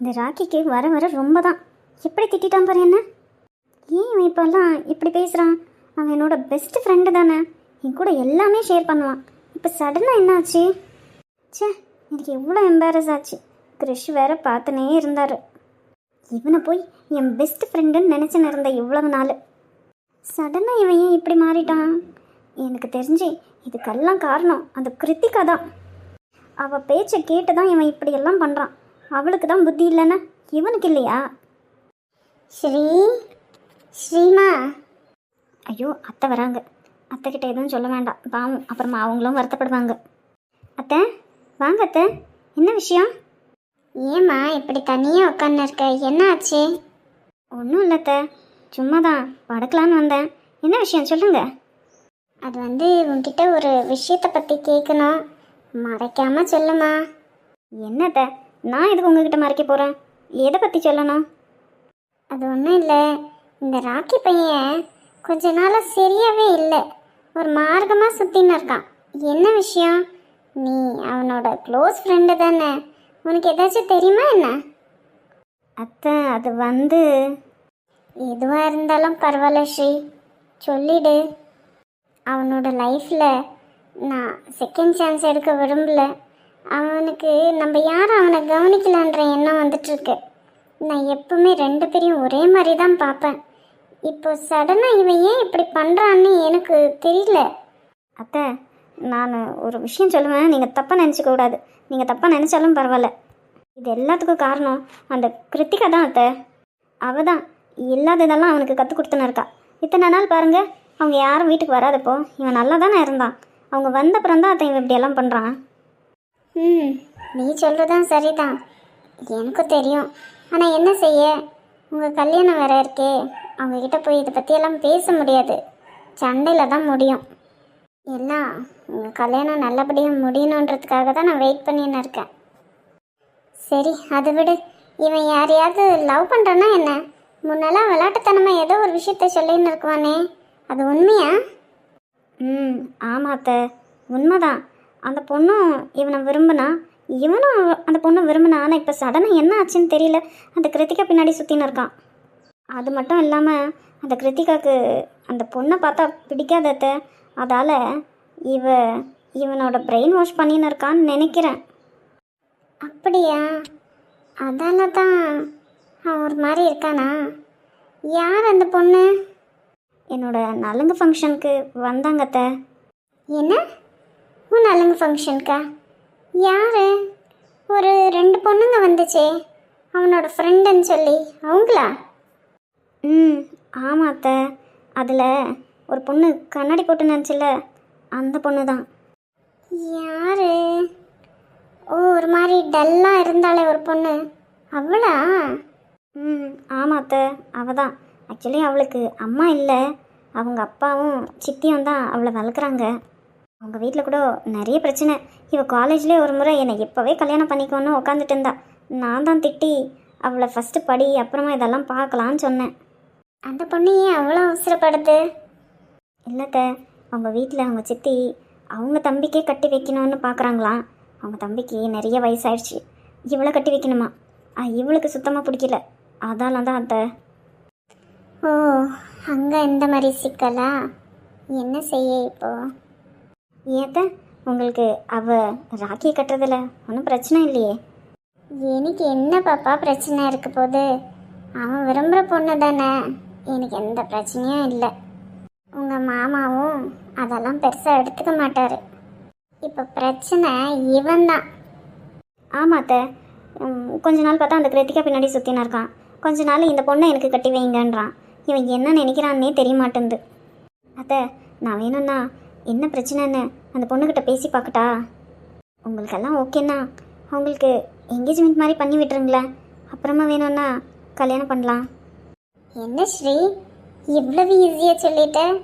இந்த ராக்கிக்கு வர வர ரொம்ப தான் எப்படி திட்டான் பாரு என்ன? ஏன் இவன் இப்போல்லாம் இப்படி பேசுகிறான் அவன் என்னோட பெஸ்ட் ஃப்ரெண்டு தானே. என் கூட எல்லாமே ஷேர் பண்ணுவான். இப்போ சடனாக என்னாச்சு? ச்சே எனக்கு எவ்வளோ எம்பாரஸ் ஆச்சு. கிரிஷ் வேற பார்த்துனே இருந்தார். இவனை போய் என் பெஸ்ட் ஃப்ரெண்டுன்னு நினச்சின்னு இருந்த இவ்வளவு நாள். சடனாக இவன் ஏன் இப்படி மாறிட்டான்? எனக்கு தெரிஞ்சு இதுக்கெல்லாம் காரணம் அந்த கிருத்திகா தான். அவள் பேச்சை கேட்டு தான் இவன் இப்படியெல்லாம் பண்ணுறான் அவளுக்கு தான் புத்தி இல்லைன்னா இவனுக்கு இல்லையா? ஸ்ரீ ஸ்ரீமா. ஐயோ அத்தை வராங்க. அத்தை கிட்ட எதுவும் சொல்ல வேண்டாம். பாவம் அப்புறமா அவங்களும் வருத்தப்படுவாங்க. அத்தை வாங்க அத்தை. என்ன விஷயம்? ஏம்மா இப்படி தனியாக உட்காந்து இருக்க என்ன ஆச்சு? ஒன்றும் இல்லை அத்தை. சும்மா தான் படுக்கலான்னு வந்தேன். என்ன விஷயம்? சொல்லுங்க. அது வந்து உன்கிட்ட ஒரு விஷயத்தை பற்றி கேட்கணும் மறைக்காம சொல்லுமா? என்னத்த நான் எதுக்கு உங்ககிட்ட மறைக்க போகிறேன் எதை பற்றி சொல்லணும்? அது ஒன்றும் இல்லை. இந்த ராக்கி பையன் கொஞ்ச நாளாக சரியாகவே இல்லை. ஒரு மார்க்கமாக சுற்றின்னு இருக்கான். என்ன விஷயம்? நீ அவனோட க்ளோஸ் ஃப்ரெண்டு தானே. உனக்கு ஏதாச்சும் தெரியுமா என்ன? அத்தை அது வந்து எதுவாக இருந்தாலும் பரவாயில்ல ஸ்ரீ. சொல்லிடு. அவனோட லைஃப்பில் நான் செகண்ட் சான்ஸ் எடுக்க விரும்பல. அவனுக்கு நம்ம யாரும் அவனை கவனிக்கலான்ற எண்ணம் வந்துட்டுருக்கு. நான் எப்பவுமே ரெண்டு பேரையும் ஒரே மாதிரி தான் பார்ப்பேன். இப்போ சடனாக இவன் ஏன் இப்படி பண்ணுறான்னு எனக்கு தெரியல. அத்தை நான் ஒரு விஷயம் சொல்லுவேன். நீங்கள் தப்பாக நினச்சிக்கக்கூடாது நீங்கள் தப்பாக நினச்சாலும் பரவாயில்ல. இது எல்லாத்துக்கும் காரணம் அந்த கிருத்திகா தான் அத்தை. அவ தான் இல்லாததெல்லாம் அவனுக்கு கற்றுக் கொடுத்துன்னு இருக்கா. இத்தனை நாள் பாருங்கள் அவங்க யாரும் வீட்டுக்கு வராதப்போ இவன் நல்லா தானே இருந்தான். அவங்க வந்த அப்புறம் தான் அத்தை இவன் இப்படியெல்லாம் பண்ணுறான் ம் நீ சொல்கிறதும் சரிதான். எனக்கும் தெரியும். ஆனால் என்ன செய்ய? உங்கள் கல்யாணம் வேற இருக்கே. அவங்கக்கிட்ட போய் இதை பற்றியெல்லாம் பேச முடியாது. சண்டையில் தான் முடியும். எல்லாம் உங்கள் கல்யாணம் நல்லபடியாக முடியணுன்றதுக்காக தான் நான் வெயிட் பண்ணின்னு இருக்கேன். சரி அதை விடு. இவன் யாரையாவது லவ் பண்ணுறான்னா என்ன? முன்னெல்லாம் விளாட்டுத்தனமாக ஏதோ ஒரு விஷயத்த சொல்லின்னு இருக்குவானே. அது உண்மையா? ம் ஆமாத்த. உண்மைதான். அந்த பொண்ணும் இவனை விரும்பினா இவனும் அந்த பொண்ணை விரும்பினா ஆனால் இப்போ சடனாக என்ன ஆச்சுன்னு தெரியல. அந்த கிருத்திகா பின்னாடி சுற்றின்னு இருக்கான். அது மட்டும் இல்லாமல் அந்த கிருத்திகாவுக்கு அந்த பொண்ணை பார்த்தா பிடிக்காத அத்தை. அதால் இவ இவனோட பிரெயின் வாஷ் பண்ணின்னு இருக்கான்னு நினைக்கிறேன். அப்படியா? அதால தான் அவன் ஒரு மாதிரி இருக்கானா? யார் அந்த பொண்ணு? என்னோட நலுங்கு ஃபங்க்ஷனுக்கு வந்தாங்கத்த என்ன? மூணு நாளுங்க ஃபங்க்ஷனுக்கா? யார்? ஒரு ரெண்டு பொண்ணுங்க வந்துச்சே. அவனோட ஃப்ரெண்டுன்னு சொல்லி. அவங்களா? ம் ஆமாம் அத்தை. அதில் ஒரு பொண்ணு கண்ணாடி போட்டு நினச்சில அந்த பொண்ணு தான் யார்? ஓ ஒரு மாதிரி டல்லாக இருந்தாலே ஒரு பொண்ணு. அவளா? ம் ஆமாம் அத்தை. அவள் தான் ஆக்சுவலி அவளுக்கு அம்மா இல்லை. அவங்க அப்பாவும் சித்தியும் தான் அவளை வளர்க்குறாங்க. அவங்க வீட்டில் கூட நிறைய பிரச்சனை. இவள் காலேஜ்லேயே ஒரு முறை என்னை இப்போவே கல்யாணம் பண்ணிக்கோன்னு உட்காந்துட்டு இருந்தா. நான் தான் திட்டி அவளை ஃபஸ்ட்டு படி அப்புறமா இதெல்லாம் பார்க்கலான்னு சொன்னேன். அந்த பொண்ணு ஏன் அவ்வளோ அவசரப்படுது? இல்லைத்த அவங்க வீட்டில் அவங்க சித்தி அவங்க தம்பிக்கே கட்டி வைக்கணும்னு பார்க்குறாங்களாம் அவங்க தம்பிக்கு நிறைய வயசாயிடுச்சு. இவளை கட்டி வைக்கணுமா? ஆ, இவளுக்கு சுத்தமாக பிடிக்கல. அதால தான் அத்தை. ஓ அங்கே இந்த மாதிரி சிக்கலா? என்ன செய்ய இப்போது ஏத்த உங்களுக்கு அவ ராக்கி கட்டுறதுல ஒன்றும் பிரச்சனை இல்லையே? எனக்கு என்ன பாப்பா பிரச்சனை இருக்க போது அவன் விரும்புகிற பொண்ணு தானே. எனக்கு எந்த பிரச்சனையும் இல்லை. உங்கள் மாமாவும் அதெல்லாம் பெருசாக எடுத்துக்க மாட்டார். இப்போ பிரச்சனை இவன் தான் ஆமாத்த கொஞ்ச நாள் பார்த்தா அந்த கிருத்திகா பின்னாடி சுற்றினா இருக்கான். கொஞ்ச நாள் இந்த பொண்ணை எனக்கு கட்டி வைங்கன்றான். இவன் என்ன நினைக்கிறான்னே தெரிய மாட்டேங்குது. அத்தை நான் வேணும்னா என்ன பிரச்சனைன்னு அந்த பொண்ணுக்கிட்ட பேசி பார்க்கட்டா? உங்களுக்கெல்லாம் ஓகேண்ணா அவங்களுக்கு என்கேஜ்மெண்ட் மாதிரி பண்ணி விட்டுருங்களேன். அப்புறமா வேணும்னா கல்யாணம் பண்ணலாம். என்ன ஸ்ரீ? இவ்வளவு ஈஸியாக சொல்லிட்ட.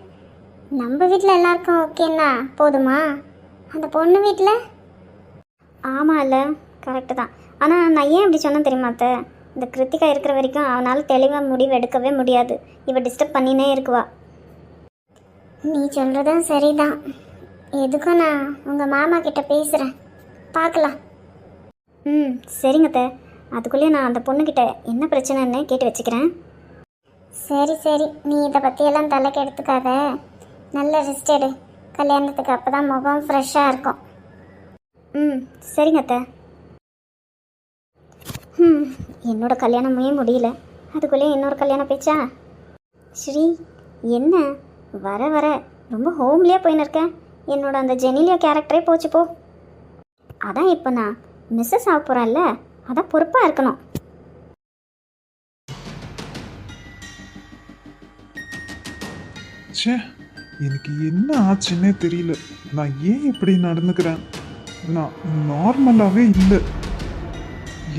நம்ம வீட்டில் எல்லாருக்கும் ஓகேண்ணா போதுமா? அந்த பொண்ணு வீட்டில் ஆமாம் இல்லை கரெக்டு தான். ஆனால் நான் ஏன் இப்படி சொன்னேன் தெரியுமா அத்தை? இந்த கிருத்திகா இருக்கிற வரைக்கும் அவனால் தெளிவாக முடிவு எடுக்கவே முடியாது. இவ டிஸ்டர்ப் பண்ணினே இருக்குவா. நீ சொல்கிறதும் சரிதான். எதுக்கும் நான் உங்கள் மாமா கிட்ட பேசுகிறேன் பார்க்கலாம் ம் சரிங்க த அதுக்குள்ளேயே நான் அந்த பொண்ணுக்கிட்ட என்ன பிரச்சனைன்னு கேட்டு வச்சுக்கிறேன். சரி சரி. நீ இதை பற்றியெல்லாம் தலைக்கு எடுத்துக்காத. நல்ல ரெஸ்ட் எடு. கல்யாணத்துக்கு அப்போ தான் முகம் ஃப்ரெஷ்ஷாக இருக்கும். ம் சரிங்க த ம் என்னோட கல்யாணமே முடியல. அதுக்குள்ளேயே இன்னொரு கல்யாணம் பேச்சா? ஸ்ரீ என்ன? வர வர. ரொம்ப ஹோம்லியாக போயின்னு இருக்கேன் என்னோட அந்த ஜெனிலியா கேரக்டரே போச்சு போ. அதான் இப்போ நான் மிஸ்ஸஸ் ஆக போகிறேன்ல அதான் பொறுப்பாக இருக்கணும். ச்சே எனக்கு என்ன ஆச்சுன்னே தெரியல. நான் ஏன் இப்படி நடந்துக்கிறேன்? நான் நார்மலாகவே இல்லை.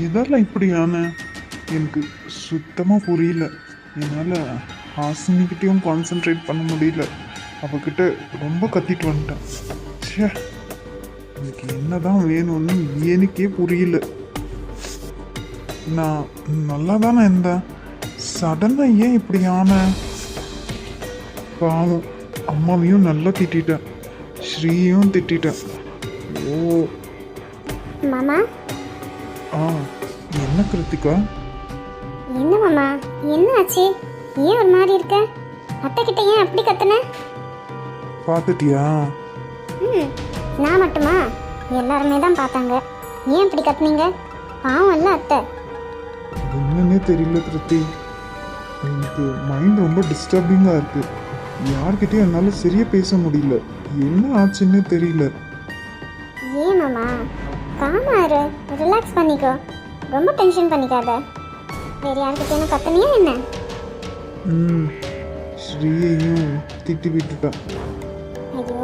எதெல்லாம் இப்படியான? எனக்கு சுத்தமாக புரியல. என்னால் ஹாசினிக்கிட்டேயும் கான்சென்ட்ரேட் பண்ண முடியல. அவகிட்ட ரொம்ப கத்திட்டு வந்துட்டேன். ச்சே எனக்கு என்னதான் வேணும்னு எனக்கே புரியல. நான் நல்லா தானே இருந்தேன். சடனாக ஏன் இப்படி ஆனேன் பாவம் அம்மாவையும் நல்லா திட்டிட்டேன். ஸ்ரீயும் திட்டிட்டேன். ஓ. மாமா? ஆ என்ன கிருத்திகா? என்ன மாமா? என்ன ஆச்சு? ஏன் ஒரு மாதிரி இருக்க? அத்தை கிட்ட ஏன் அப்படி கத்துன? பார்த்துட்டியா? ம் நான் மட்டுமா? எல்லாருமே தான் பார்த்தாங்க. ஏன் இப்படி கத்துனீங்க? பாவம் இல்ல அத்தை. என்னன்னே தெரியல கிருத்தி எனக்கு மைண்ட் ரொம்ப டிஸ்டர்பிங்காக இருக்கு. யார்கிட்டயும் என்னால் சரியா பேச முடியல. என்ன ஆச்சுன்னே தெரியல. ஏன் மாமா? காமா இரு. ரிலாக்ஸ் பண்ணிக்கோ. ரொம்ப டென்ஷன் பண்ணிக்காத. வேற யாருக்கிட்ட கத்துனியா என்ன? ம் ஸ்ரீயையும் திட்டி விட்டுட்டேன் ஐயோ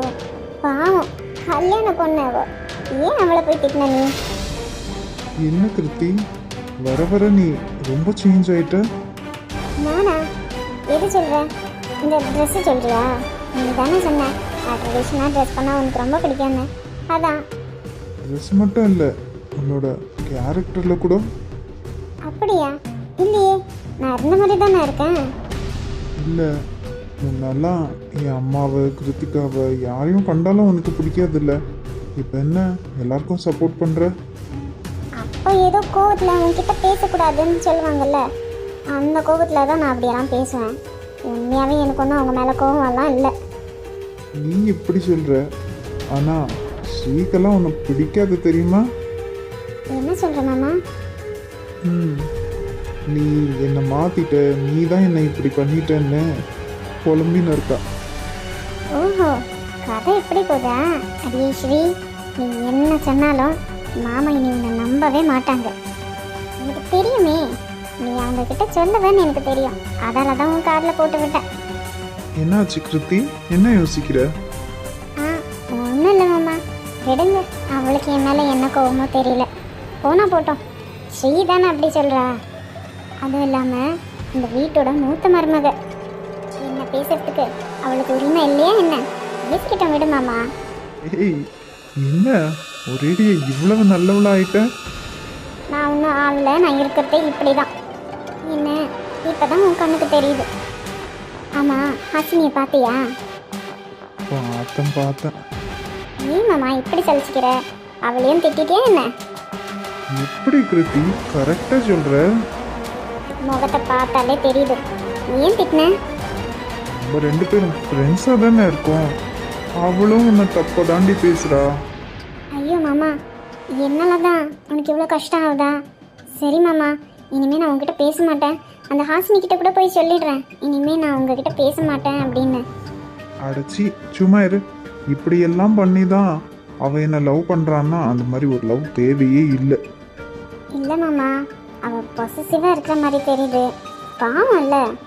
பாவம் கல்யாண பொண்ணு அவ ஏன் அவளை போய் திட்டின நீ என்ன கிருத்தி வர வர நீ ரொம்ப சேஞ்ச் ஆயிட்ட நானா எது சொல்ற இந்த ட்ரெஸ்ஸு சொல்றியா நீ தானே சொன்ன. ட்ரெடிஷ்னலாக ட்ரெஸ் பண்ணால் உனக்கு ரொம்ப பிடிக்கும்னு அதான் ட்ரெஸ் மட்டும் இல்லை உன்னோட கேரக்டரில் கூட அப்படியா இல்லையே நான் இருந்த மாதிரி தானே இருக்கேன் இல்லை. முன்னெல்லாம் என் அம்மாவை கிருத்திகாவை யாரையும் கண்டாலும் உனக்கு பிடிக்காதுல்ல. இப்போ என்ன? எல்லாருக்கும் சப்போர்ட் பண்ணுற அப்போ ஏதோ கோவத்தில் உன்கிட்ட பேசக்கூடாதுன்னு சொல்லுவாங்கல்ல. அந்த கோவத்தில் தான் நான் அப்படியெல்லாம் பேசுவேன். உண்மையாகவே எனக்கு ஒன்றும் அவங்க மேலே கோவம்லாம் இல்லை. நீ எப்படி சொல்கிற ஆனால் ஸ்ரீக்கெல்லாம் உனக்கு பிடிக்காது தெரியுமா? என்ன சொல்கிற மாமா? ம். நீ என்னை மாற்றிட்ட நீ தான் என்னை இப்படி பண்ணிட்டேன்னு புலம்பின்னு இருக்கா ஓஹோ கதை எப்படி போதா? அடியே ஸ்ரீ நீ என்ன சொன்னாலும் மாமா இனி உன்னை நம்பவே மாட்டாங்க. எனக்கு தெரியுமே நீ அவங்க கிட்ட சொல்லுவேன்னு எனக்கு தெரியும். அதால தான் உன் காதில் போட்டு விட்டேன். என்னாச்சு கிருத்தி? என்ன யோசிக்கிற? ஆ ஒன்றும் இல்லை மாமா. விடுங்க அவளுக்கு என் மேலே என்ன கோவமோ தெரியல. போனா போட்டோம். ஸ்ரீ தானே அப்படி சொல்கிறா அதுவும் இல்லாமல் இந்த வீட்டோட மூத்த மருமக. என்ன பேசுறதுக்கு? அவளுக்கு உரிமை இல்லையா என்ன? பேசிக்கிட்டோம் விடு மாமா. ஏய் என்ன? ஒரேடியா இவ்வளவு நல்லவளா ஆயிட்ட? நான் ஒன்றும் ஆகல நான் இருக்கிறதே இப்படி தான் என்ன? இப்போ தான் உன் கண்ணுக்கு தெரியுது. ஆமாம் ஹாசினியை பார்த்தியா பார்த்தேன் பார்த்தேன். ஏன் மாமா இப்படி சலிச்சுக்கிற? அவளையும் திட்டிட்டியா என்ன? எப்படி கிருத்தி கரெக்டாக சொல்கிற முகத்தை பார்த்தாலே தெரியுது. ஏன் திட்டின? நம்ம ரெண்டு பேரும் ஃப்ரெண்ட்ஸாக தானே இருக்கோம். அவளும் உன்னை தப்ப தாண்டி பேசுகிறா ஐயோ மாமா. என்னால தான் உனக்கு இவ்வளோ கஷ்டம் ஆகுதா? சரி மாமா. இனிமேல் நான் உங்ககிட்ட பேச மாட்டேன். அந்த ஹாசினி கிட்ட கூட போய் சொல்லிடுறேன். இனிமேல் நான் உங்ககிட்ட பேச மாட்டேன் அப்படின்னு. அடைச்சி சும்மா இரு. இப்படியெல்லாம் பண்ணி தான் அவள் என்னை லவ் பண்ணுறான்னா அந்த மாதிரி ஒரு லவ் தேவையே இல்லை. இல்லை மாமா. அவள் பசிசிவாக இருக்கிற மாதிரி தெரியுது. பாவம் இல்லை.